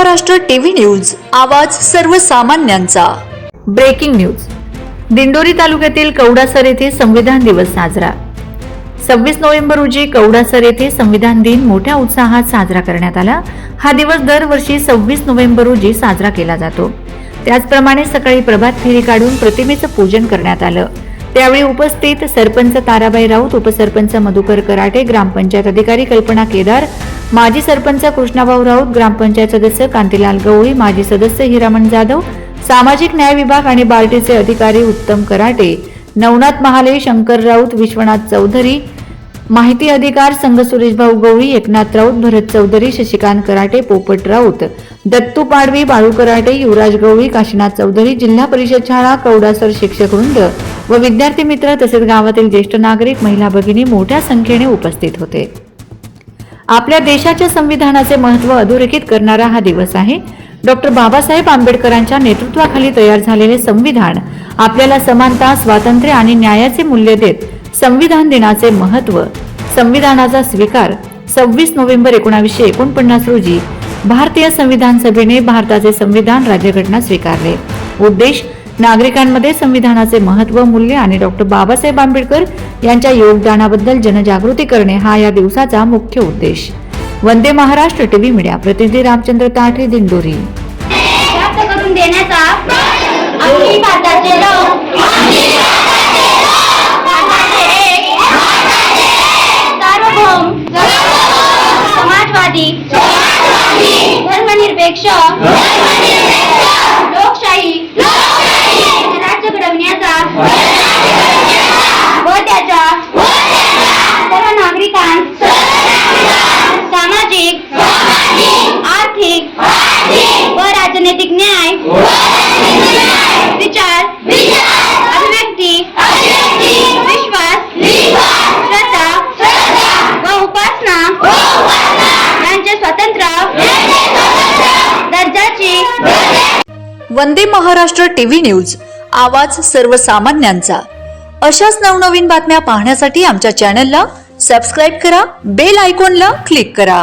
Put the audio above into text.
Maharashtra TV news आवाज सर्वसामान्यांचा. Breaking news. Dindori तालुक्यातील कवडासर येथे संविधान दिवस साजरा. सव्वीस नोव्हेंबर रोजी कवडासर येथे संविधान दिन मोठ्या उत्साहात साजरा करण्यात आला. हा दिवस दरवर्षी सव्वीस नोव्हेंबर रोजी साजरा केला जातो. त्याचप्रमाणे सकाळी प्रभात फेरी काढून प्रतिमेचं पूजन करण्यात आलं. त्यावेळी उपस्थित सरपंच ताराबाई राऊत उपसरपंच मधुकर कराटे ग्रामपंचायत अधिकारी कल्पना केदार माजी सरपंच कृष्णाभाऊ राऊत ग्रामपंचायत सदस्य कांतीलाल गवळी माजी सदस्य हिरामण जाधव सामाजिक न्याय विभाग आणि बार्टीचे अधिकारी उत्तम कराटे नवनाथ महाले शंकर राऊत विश्वनाथ चौधरी माहिती अधिकार संघ सुरेशभाऊ गवळी एकनाथ राऊत भरत चौधरी शशिकांत कराटे पोपट राऊत दत्तू पाडवी बाळू कराटे युवराज गवळी काशीनाथ चौधरी जिल्हा परिषद शाळा कवडासर शिक्षक वृंद व विद्यार्थी मित्र तसेच गावातील ज्येष्ठ नागरिक महिला भगिनी मोठ्या संख्येने उपस्थित होते. आपल्या देशाच्या संविधानाचे महत्त्व अधोरेखित करणारा हा दिवस आहे. डॉक्टर बाबासाहेब आंबेडकरांच्या नेतृत्वाखाली तयार झालेले संविधान आपल्याला समानता स्वातंत्र्य आणि न्यायाचे मूल्य देत संविधान दिनाचे महत्त्व संविधानाचा स्वीकार सव्वीस नोव्हेंबर एकोणावीसशे एकोणपन्नास रोजी भारतीय संविधान सभेने भारताचे संविधान राज्यघटना स्वीकारले. उद्देश नागरिकांमध्ये संविधानाचे महत्त्व मूल्य आणि डॉक्टर बाबासाहेब आंबेडकर यांच्या योगदानाबद्दल जनजागृती करणे हा या दिवसाचा मुख्य उद्देश. वंदे महाराष्ट्र टीव्ही मीडिया प्रतिनिधी रामचंद्र ताठे दिंडोरी. प्राप्त करून सामाजिक आर्थिक व राजनैतिक न्याय विचार अभिव्यक्ती विश्वास श्रद्धा व उपासना यांचे स्वतंत्र दर्जाची. वंदे महाराष्ट्र टीव्ही न्यूज आवाज सर्वसामान्यांचा. अशाच नवनवीन बातम्या पाहण्यासाठी आमच्या चॅनलला सबस्क्राईब करा बेल आयकॉनला क्लिक करा.